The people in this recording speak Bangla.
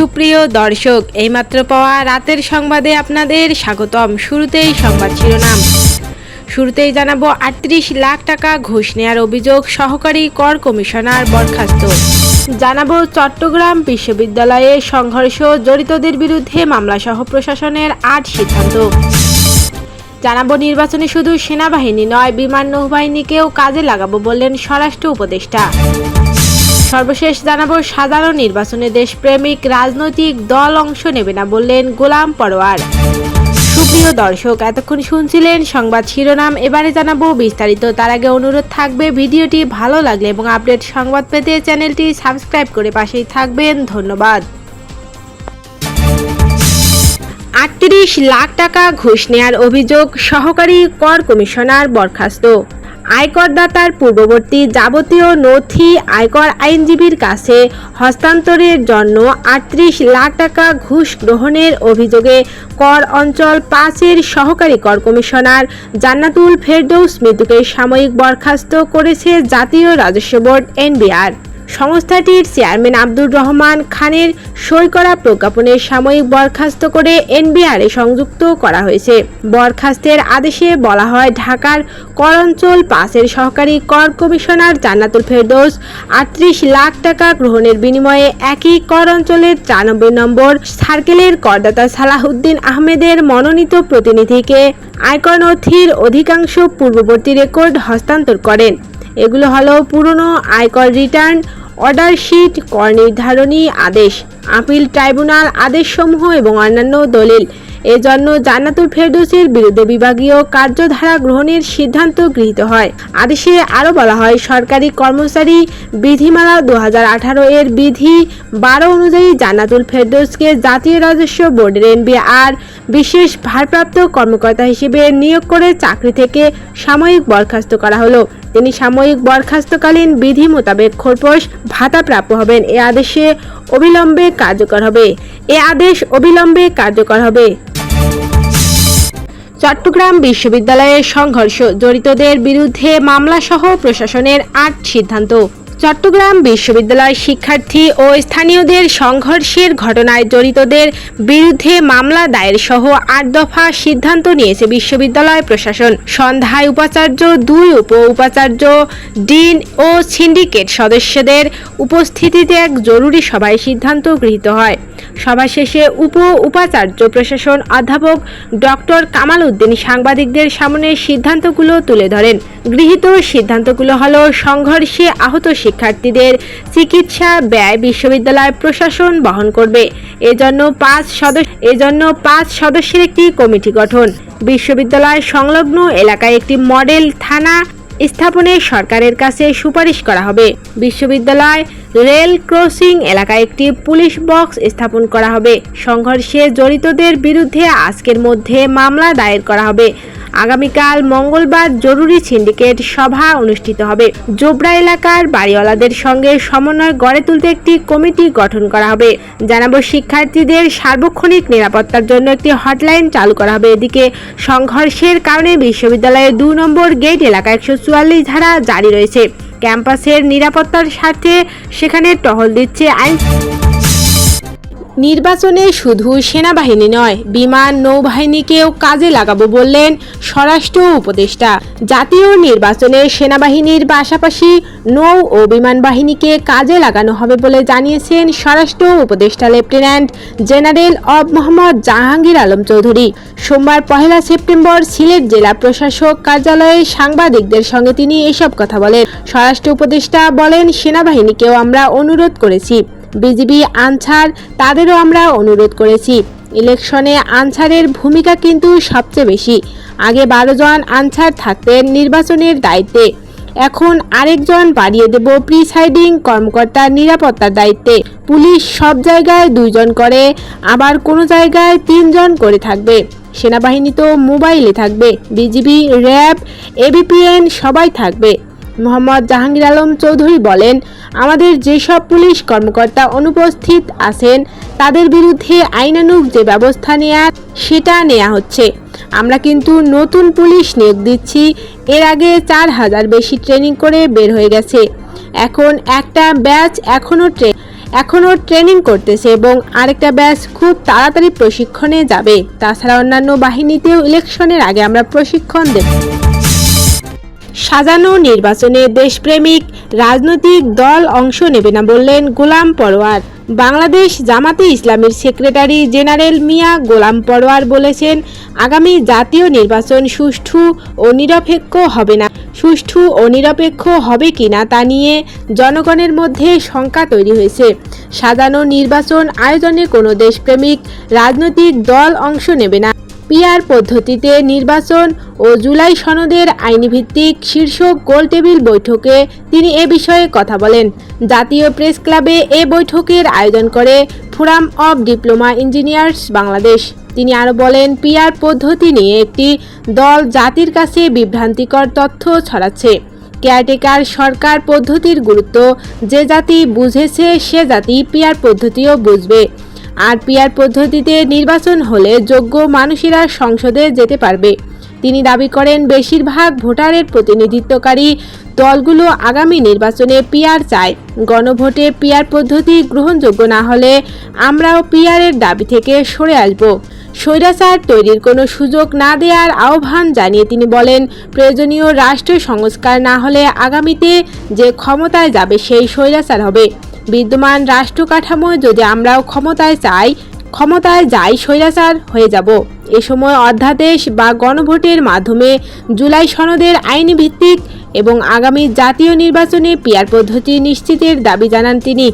সুপ্রিয় দর্শক, এইমাত্র পাওয়া রাতের সংবাদে আপনাদের স্বাগতম। শুরুতেই সংবাদ শিরোনাম। শুরুতেই জানাব আটত্রিশ লাখ টাকা ঘুষ নেয়ার অভিযোগ সহকারী কর কমিশনার বরখাস্ত। জানাব চট্টগ্রাম বিশ্ববিদ্যালয়ে সংঘর্ষ জড়িতদের বিরুদ্ধে মামলাসহ প্রশাসনের আট সিদ্ধান্ত। জানাব নির্বাচনে শুধু সেনাবাহিনী নয়, বিমান নৌবাহিনীকেও কাজে লাগাবো বললেন স্বরাষ্ট্র উপদেষ্টা। সর্বশেষ জানাব সাধারণ নির্বাচনে দেশপ্রেমিক রাজনৈতিক দল অংশ নেবে না বললেন গোলাম পরোয়ার। সুপ্রিয় দর্শক, এতক্ষণ শুনছিলেন সংবাদ শিরোনাম। এবারে জানাব বিস্তারিত। তার আগে অনুরোধ থাকবে, ভিডিওটি ভালো লাগলে এবং আপডেট সংবাদ পেতে চ্যানেলটি সাবস্ক্রাইব করে পাশেই থাকবেন। ধন্যবাদ। আটত্রিশ লাখ টাকা ঘুষ নেয়ার অভিযোগ সহকারী কর কমিশনার বরখাস্ত। আয়করদাতার পূর্ববর্তী যাবতীয় নথি আয়কর আইনজীবীর কাছে হস্তান্তরের জন্য আটত্রিশ লাখ টাকা ঘুষ গ্রহণের অভিযোগে কর অঞ্চল পাঁচের সহকারী কর কমিশনার জান্নাতুল ফেরদৌস মৃত্যুকে সাময়িক বরখাস্ত করেছে জাতীয় রাজস্ব বোর্ড, এনবিআর। সংস্থাটির চেয়ারম্যান আব্দুর রহমান খানের সই করা প্রজ্ঞাপনের সাময়িক বরখাস্ত করে এনবিআরে সংযুক্ত করা হয়েছে। বরখাস্তের আদেশে বলা হয়, ঢাকার কর অঞ্চল পাঁচের সহকারী কর কমিশনার জান্নাতুল ফেরদৌস আটত্রিশ লাখ টাকা গ্রহণের বিনিময়ে একই কর অঞ্চলের চারানব্বই নম্বর সার্কেলের করদাতা সালাহুদ্দিন আহমেদের মনোনীত প্রতিনিধিকে আয়কর নথির অধিকাংশ পূর্ববর্তী রেকর্ড হস্তান্তর করেন। এগুলো হলো পুরনো আয়কর রিটার্ন অর্ডার শিট, কর নির্ধারণী আদেশ, আপিল ট্রাইব্যুনাল আদেশসমূহ এবং অন্যান্য দলিল। এজন্য জান্নাতুল ফেরদৌসের বিরুদ্ধে বিভাগীয় কার্যধারা গ্রহণের সিদ্ধান্ত গৃহীত হয়। আদেশে আরও বলা হয়, সরকারি কর্মচারী বিধিমালা দু হাজার আঠারো এর বিধি বারো অনুযায়ী জান্নাতুল ফেরদৌসকে জাতীয় রাজস্ব বোর্ডের এনবিআর বিশেষ ভারপ্রাপ্ত কর্মকর্তা হিসেবে নিয়োগ করে চাকরি থেকে সাময়িক বরখাস্ত করা হলো। তিনি সাময়িক বরখাস্তকালীন বিধি মোতাবেক খোরপোশ ভাতা প্রাপ্য হবেন। এ আদেশে অবিলম্বে কার্যকর হবে। এ আদেশ অবিলম্বে কার্যকর হবে। চট্টগ্রাম বিশ্ববিদ্যালয়ের সংঘর্ষ, জড়িতদের বিরুদ্ধে মামলাসহ প্রশাসনের আট সিদ্ধান্ত। চট্টগ্রাম বিশ্ববিদ্যালয় শিক্ষার্থী ও স্থানীয়দের সংঘর্ষের ঘটনায় জড়িতদের বিরুদ্ধে মামলা দায়ের সহ আট দফা সিদ্ধান্ত নিয়েছে বিশ্ববিদ্যালয় প্রশাসন। সন্ধ্যায় উপাচার্য, দুই উপ উপাচার্য ডিন ও সিন্ডিকেট সদস্যদের উপস্থিতিতে এক জরুরি সভায় সিদ্ধান্ত গৃহীত হয়। সভা শেষে উপ উপাচার্য প্রশাসন অধ্যাপক ডক্টর কামাল উদ্দিন সাংবাদিকদের সামনে সিদ্ধান্তগুলো তুলে ধরেন। গৃহীত সিদ্ধান্তগুলো হলো সংঘর্ষে আহত শিক্ষার্থীদের চিকিৎসা, ব্যয় বিশ্ববিদ্যালয় প্রশাসন বহন করবে। এজন্য পাঁচ সদস্য এজন্য পাঁচ সদস্যের একটি কমিটি গঠন। বিশ্ববিদ্যালয় সংলগ্ন এলাকায় একটি মডেল থানা স্থাপনে সরকারের কাছে সুপারিশ করা হবে। বিশ্ববিদ্যালয় রেল ক্রসিং এলাকায় একটি পুলিশ বক্স স্থাপন করা হবে। সংঘর্ষে জড়িতদের বিরুদ্ধে আজকের মধ্যে মামলা দায়ের করা হবে। আগামীকাল মঙ্গলবার জরুরি সিন্ডিকেট সভা অনুষ্ঠিত হবে। জোবরা এলাকার বাড়িওয়ালাদের সঙ্গে সমন্বয় গড়ে তুলতে একটি কমিটি গঠন করা হবে। জানাব শিক্ষার্থীদের সার্বক্ষণিক নিরাপত্তার জন্য একটি হটলাইন চালু করা হবে। এদিকে সংঘর্ষের কারণে বিশ্ববিদ্যালয়ের দু নম্বর গেট এলাকা একশো চুয়াল্লিশ ধারা জারি রয়েছে। ক্যাম্পাসের নিরাপত্তার স্বার্থে সেখানে টহল দিচ্ছে আইন নির্বাচনে শুধু সেনাবাহিনী নয়, বিমান নৌবাহিনীকেও কাজে লাগাবো বললেন স্বরাষ্ট্র উপদেষ্টা। জাতীয় নির্বাচনে সেনাবাহিনীর পাশাপাশি নৌ ও বিমান বাহিনীকে কাজে লাগানো হবে বলে জানিয়েছেন স্বরাষ্ট্র উপদেষ্টা লেফটেন্যান্ট জেনারেল অব মোহাম্মদ জাহাঙ্গীর আলম চৌধুরী। সোমবার পহেলা সেপ্টেম্বর সিলেট জেলা প্রশাসক কার্যালয়ে সাংবাদিকদের সঙ্গে তিনি এসব কথা বলেন। স্বরাষ্ট্র উপদেষ্টা বলেন, সেনাবাহিনীকেও আমরা অনুরোধ করেছি। বিজিবি আনসার তাদেরও আমরা অনুরোধ করেছি। ইলেকশনে আনসারের ভূমিকা কিন্তু সবচেয়ে বেশি। আগে বারো জন আনসার থাকতেন নির্বাচনের দায়িত্বে। এখন আরেকজন বাড়িয়ে দেব প্রিসাইডিং কর্মকর্তার নিরাপত্তার দায়িত্বে। পুলিশ সব জায়গায় দুইজন করে, আবার কোনো জায়গায় তিনজন করে থাকবে। সেনাবাহিনী তো মোবাইলে থাকবে, বিজিবি, র্যাব, এবিপিএন সবাই থাকবে। মোহাম্মদ জাহাঙ্গীর আলম চৌধুরী বলেন, আমাদের যেসব পুলিশ কর্মকর্তা অনুপস্থিত আছেন, তাদের বিরুদ্ধে আইনানুগ যে ব্যবস্থা নেয়ার সেটা নেওয়া হচ্ছে। আমরা কিন্তু নতুন পুলিশ নিয়োগ দিচ্ছি, এর আগে চার হাজার বেশি ট্রেনিং করে বের হয়ে গেছে। এখন একটা ব্যাচ এখনও ট্রে এখনও ট্রেনিং করতেছে এবং আরেকটা ব্যাচ খুব তাড়াতাড়ি প্রশিক্ষণে যাবে। তাছাড়া অন্যান্য বাহিনীতেও ইলেকশনের আগে আমরা প্রশিক্ষণ দেব। সাজানো নির্বাচনে দেশপ্রেমিক রাজনৈতিক দল অংশ নেবে না বললেন গোলাম পরোয়ার। বাংলাদেশ জামাতে ইসলামের সেক্রেটারি জেনারেল মিয়া গোলাম পরোয়ার বলেছেন, আগামী জাতীয় নির্বাচন সুষ্ঠু ও নিরপেক্ষ হবে না। সুষ্ঠু ও নিরপেক্ষ হবে কিনা তা নিয়ে জনগণের মধ্যে শঙ্কা তৈরি হয়েছে। সাজানো নির্বাচন আয়োজনে কোনো দেশপ্রেমিক রাজনৈতিক দল অংশ নেবে না। পিআর পদ্ধতিতে নির্বাচন ও জুলাই সনদের আইনিভিত্তিক শীর্ষ গোলটেবিল বৈঠকে তিনি এ বিষয়ে কথা বলেন। জাতীয় প্রেস ক্লাবে এ বৈঠকের আয়োজন করে forum of diploma engineers Bangladesh. তিনি আরও বলেন, পিআর পদ্ধতি নিয়ে একটি দল জাতির কাছে বিভ্রান্তিকর তথ্য ছড়াচ্ছে। কেয়ারটেকার সরকার পদ্ধতির গুরুত্ব যে জাতি বুঝেছে সে জাতি পিআর পদ্ধতিও বুঝবে। আর পিআর পদ্ধতিতে নির্বাচন হলে যোগ্য মানুষেরা সংসদে যেতে পারবে। তিনি দাবি করেন, বেশিরভাগ ভোটারের প্রতিনিধিত্বকারী দলগুলো আগামী নির্বাচনে পিআর চায়। গণভোটে পিআর পদ্ধতি গ্রহণযোগ্য না হলে আমরাও পিআরের দাবি থেকে সরে আসব। স্বৈরাচার তৈরির কোনো সুযোগ না দেওয়ার আহ্বান জানিয়ে তিনি বলেন, প্রয়োজনীয় রাষ্ট্র সংস্কার না হলে আগামীতে যে ক্ষমতায় যাবে সেই স্বৈরাচার হবে। বিদ্যমান রাষ্ট্র কাঠামো যদি আমরাও ক্ষমতায় চাই, ক্ষমতায় যাই স্বৈরাচার হয়ে যাব। এ সময় অধ্যাদেশ বা গণভোটের মাধ্যমে জুলাই সনদের আইনি ভিত্তিক এবং আগামী জাতীয় নির্বাচনে পিয়ার পদ্ধতি নিশ্চিতের দাবি জানান তিনি।